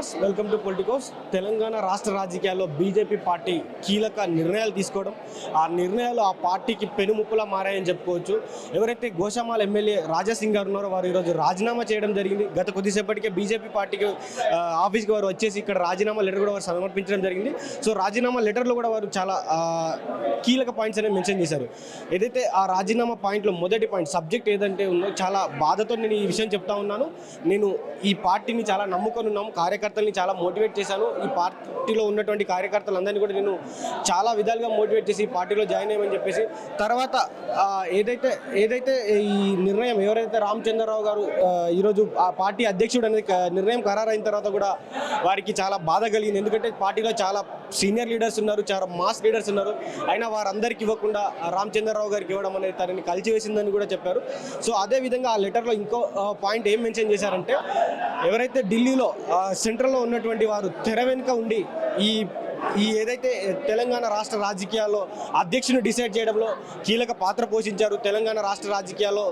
Viewers welcome to Politicos Telangana రాష్ట్ర రాజకీయాల్లో BJP party కీలక నిర్ణయాలు తీసుకోవడం. ఆ నిర్ణయాలు ఆ పార్టీకి పెనుముప్పులా మారాయని చెప్పుకోవచ్చు. ఎవరైతే గోషామాల ఎమ్మెల్యే రాజాసింగ్ గారు ఉన్నారో వారు ఈరోజు రాజీనామా చేయడం జరిగింది. గత కొద్దిసేపటికే బీజేపీ పార్టీకి ఆఫీస్కి వారు వచ్చేసి ఇక్కడ రాజీనామా లెటర్ కూడా వారు సమర్పించడం జరిగింది. సో రాజీనామా లెటర్లో కూడా వారు చాలా కీలక పాయింట్స్ అనేవి మెన్షన్ చేశారు. ఏదైతే ఆ రాజీనామా పాయింట్లో మొదటి పాయింట్ సబ్జెక్ట్ ఏదంటే ఉందో చాలా బాధతో నేను ఈ విషయం చెప్తా ఉన్నాను. నేను ఈ పార్టీని చాలా నమ్ముకొని ఉన్నాము. కార్యకర్తల్ని చాలా మోటివేట్ చేశాను. ఈ పార్టీలో ఉన్నటువంటి కార్యకర్తలందరినీ కూడా నేను చాలా విధాలుగా మోటివేట్ చేసి ఈ పార్టీలో జాయిన్ అయ్యమని చెప్పేసి తర్వాత ఏదైతే ఏదైతే ఈ నిర్ణయం ఎవరైతే రామచంద్రరావు గారు ఈరోజు ఆ పార్టీ అధ్యక్షుడు అనేది నిర్ణయం ఖరారైన తర్వాత కూడా వారికి చాలా బాధ కలిగింది. ఎందుకంటే పార్టీలో చాలా సీనియర్ లీడర్స్ ఉన్నారు చాలా మాస్ లీడర్స్ ఉన్నారు. అయినా వారందరికీ ఇవ్వకుండా రామచంద్రరావు గారికి ఇవ్వడం అనేది తనని కలిచివేసిందని కూడా చెప్పారు. సో అదే విధంగా ఆ లెటర్లో ఇంకో పాయింట్ ఏం మెన్షన్ చేశారంటే ఎవరైతే ఢిల్లీలో సెంట్రల్ సెంట్రల్లో ఉన్నటువంటి వారు తెర వెనుక ఉండి ఈ ఈ ఏదైతే తెలంగాణ రాష్ట్ర రాజకీయాల్లో అధ్యక్షుని డిసైడ్ చేయడంలో కీలక పాత్ర పోషించారు తెలంగాణ రాష్ట్ర రాజకీయాల్లో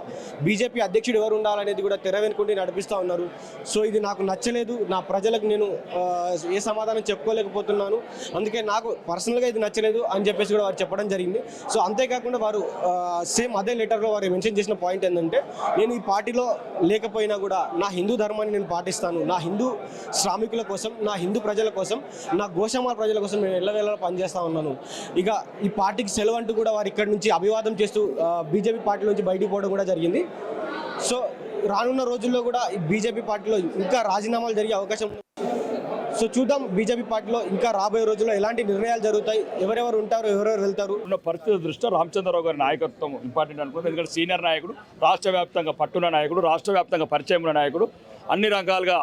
బీజేపీ అధ్యక్షుడు ఎవరు ఉండాలనేది కూడా తెర వెనుకుండి నడిపిస్తూ ఉన్నారు. సో ఇది నాకు నచ్చలేదు నా ప్రజలకు నేను ఏ సమాధానం చెప్పుకోలేకపోతున్నాను. అందుకే నాకు పర్సనల్గా ఇది నచ్చలేదు అని చెప్పేసి కూడా వారు చెప్పడం జరిగింది. సో అంతేకాకుండా వారు సేమ్ అదే లెటర్లో వారు మెన్షన్ చేసిన పాయింట్ ఏంటంటే నేను ఈ పార్టీలో లేకపోయినా కూడా నా హిందూ ధర్మాన్ని నేను పాటిస్తాను. నా హిందూ శ్రామికుల కోసం నా హిందూ ప్రజల కోసం నా గోషమాల ప్రజల కోసం నేను ఎల్ల వేళ పనిచేస్తా ఉన్నాను. ఇక ఈ పార్టీకి సెలవు అంటూ కూడా వారు ఇక్కడి నుంచి అభివాదం చేస్తూ బీజేపీ పార్టీ నుంచి బయటికి పోవడం కూడా జరిగింది. సో రానున్న రోజుల్లో కూడా ఈ బీజేపీ పార్టీలో ఇంకా రాజీనామాలు జరిగే అవకాశం ఉంది. సో చూద్దాం బీజేపీ పార్టీలో ఇంకా రాబోయే రోజుల్లో ఎలాంటి నిర్ణయాలు జరుగుతాయి ఎవరెవరు ఉంటారు ఎవరెవరు వెళ్తారు? ఉన్న పరిస్థితి దృష్ట్యా రామచంద్రరావు గారి నాయకత్వం ఇంపార్టెంట్ అనుకుంటుంది ఎందుకంటే సీనియర్ నాయకుడు రాష్ట్ర వ్యాప్తంగా పట్టున నాయకుడు రాష్ట్ర వ్యాప్తంగా పరిచయం నాయకుడు అన్ని రకాలుగా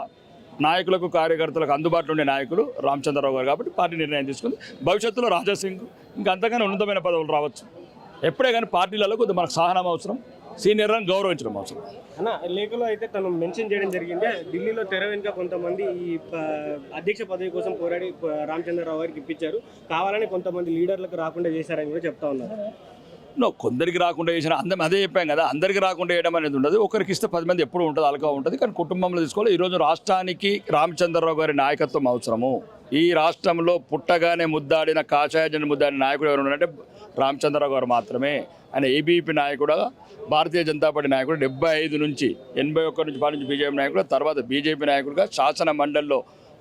నాయకులకు కార్యకర్తలకు అందుబాటులో ఉండే నాయకుడు రామచంద్రరావు గారు కాబట్టి పార్టీ నిర్ణయం తీసుకుంది. భవిష్యత్తులో రాజాసింగ్ ఇంకా అంతగానే ఉన్నతమైన పదవులు రావచ్చు. ఎప్పుడే కానీ పార్టీలలో కొద్దిగా మనకు సహనం అవసరం సీనియర్లను గౌరవించడం అవసరం. అన్న లేఖలో అయితే తను మెన్షన్ చేయడం జరిగింది. ఢిల్లీలో తెర వెనుక కొంతమంది ఈ ప- అధ్యక్ష పదవి కోసం పోరాడి రామచంద్రరావు గారికి ఇప్పించారు. కావాలని కొంతమంది లీడర్లకు రాకుండా చేశారని కూడా చెప్తా ఉన్నారు. నో కొందరికి రాకుండా చేసిన అందరం అదే చెప్పాం కదా అందరికి రాకుండా చేయడం అనేది ఉండదు. ఒకరికి ఇస్తే పది మంది ఎప్పుడు ఉంటుంది అలకా ఉంటుంది. కానీ కుటుంబంలో తీసుకోవాలి. ఈరోజు రాష్ట్రానికి రామచంద్రరావు గారి నాయకత్వం అవసరము. ఈ రాష్ట్రంలో పుట్టగానే ముద్దాడిన కాషాయజన ముద్దాడిన నాయకుడు ఎవరు ఉన్నారంటే రామచంద్రరావు గారు మాత్రమే. ఆయన ఏబీపీ నాయకుడు భారతీయ జనతా పార్టీ నాయకుడు డెబ్బై ఐదు నుంచి ఎనభై ఒక్క నుంచి పాలించి బీజేపీ నాయకుడు తర్వాత బీజేపీ నాయకుడుగా శాసన మండలిలో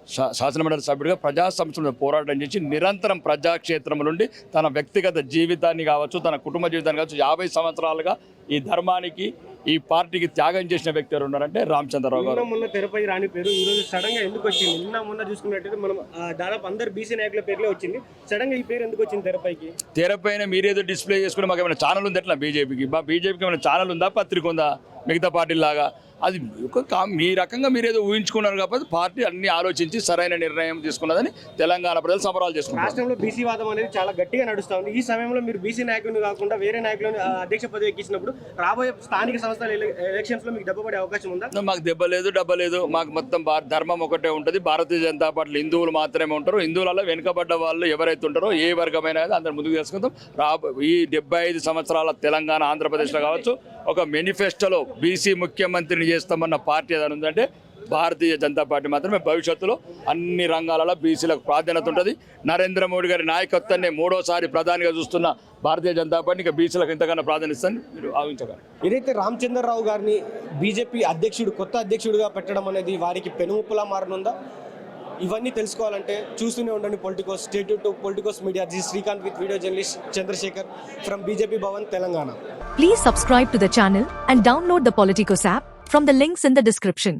శాసనమండలి సభ్యుడిగా ప్రజా సంస్థల పోరాటం చేసి నిరంతరం ప్రజాక్షేత్రం నుండి తన వ్యక్తిగత జీవితాన్ని కావచ్చు తన కుటుంబ జీవితాన్ని కావచ్చు యాభై సంవత్సరాలుగా ఈ ధర్మానికి ఈ పార్టీకి త్యాగం చేసిన వ్యక్తి ఎవరు ఉన్నారంటే రామచంద్రరావు గారు. మొన్న తెరపై రాని పేరు ఈ రోజు సడన్గా ఎందుకు వచ్చింది? నిన్న మొన్న చూసుకున్నట్టయితే మనం దాదాపు అందరు బీసీ నాయకుల పేర్లే వచ్చింది. సడన్గా ఈ పేరు ఎందుకు వచ్చింది తెరపైకి? తెరపైన మీరేదో డిస్ప్లే చేసుకుని మాకు ఏమైనా ఛానల్ ఉంది ఎట్లా బీజేపీకి మా బీజేపీకి ఏమైనా ఛానల్ ఉందా? పత్రిక ఉందా? మిగతా పార్టీలాగా అది ఒక మీ రకంగా మీరేదో ఊహించుకున్నారు కాబట్టి పార్టీ అన్ని ఆలోచించి సరైన నిర్ణయం తీసుకున్నదని తెలంగాణ ప్రజలు సంబరాలు చేసుకుంటారు రాష్ట్రంలో బీసీ వాదం అనేది చాలా గట్టిగా నడుస్తా ఉంది. ఈ సమయంలో మీరు బీసీ నాయకుడిని కాకుండా వేరే నాయకులను అధ్యక్ష పదవి ఎక్కించినప్పుడు రాబోయే స్థానిక సంస్థల ఎలక్షన్స్లో మీకు అవకాశం ఉందా? మాకు దెబ్బ లేదు డబ్బ లేదు. మాకు మొత్తం ధర్మం ఒకటే ఉంటుంది. భారతీయ జనతా పార్టీ హిందువులు మాత్రమే ఉంటారు. హిందువులలో వెనుకబడ్డ వాళ్ళు ఎవరైతే ఉంటారో ఏ వర్గమైన అందరు ముందుకు తీసుకుందాం రా ఈ డెబ్బై ఐదు సంవత్సరాల తెలంగాణ ఆంధ్రప్రదేశ్లో కావచ్చు ఒక మేనిఫెస్టోలో బీసీ ముఖ్యమంత్రిని చేస్తామన్న పార్టీ ఏదైనా ఉందంటే భారతీయ జనతా పార్టీ మాత్రమే భవిష్యత్తులో అన్ని రంగాలలో బీసీలకు ప్రాధాన్యత ఉంటుంది. నరేంద్ర మోడీ గారి నాయకత్వాన్ని మూడోసారి ప్రధానిగా చూస్తున్న భారతీయ జనతా పార్టీ ఇంకా బీసీలకు ఇంతకన్నా ప్రాధాన్యత ఇస్తాను మీరు ఆవించగలరు ఏదైతే రామచంద్రరావు గారిని బీజేపీ అధ్యక్షుడు కొత్త అధ్యక్షుడిగా పెట్టడం అనేది వారికి పెనుముప్పులా మారనుందా? ఇవన్నీ తెలుసుకోవాలంటే చూస్తూనే ఉండండి Politicos state to Politicos media. G Srikanth with video journalist Chandrasekhar from BJP Bhavan Telangana. Please subscribe to the channel and download the Politicos app from the links in the description.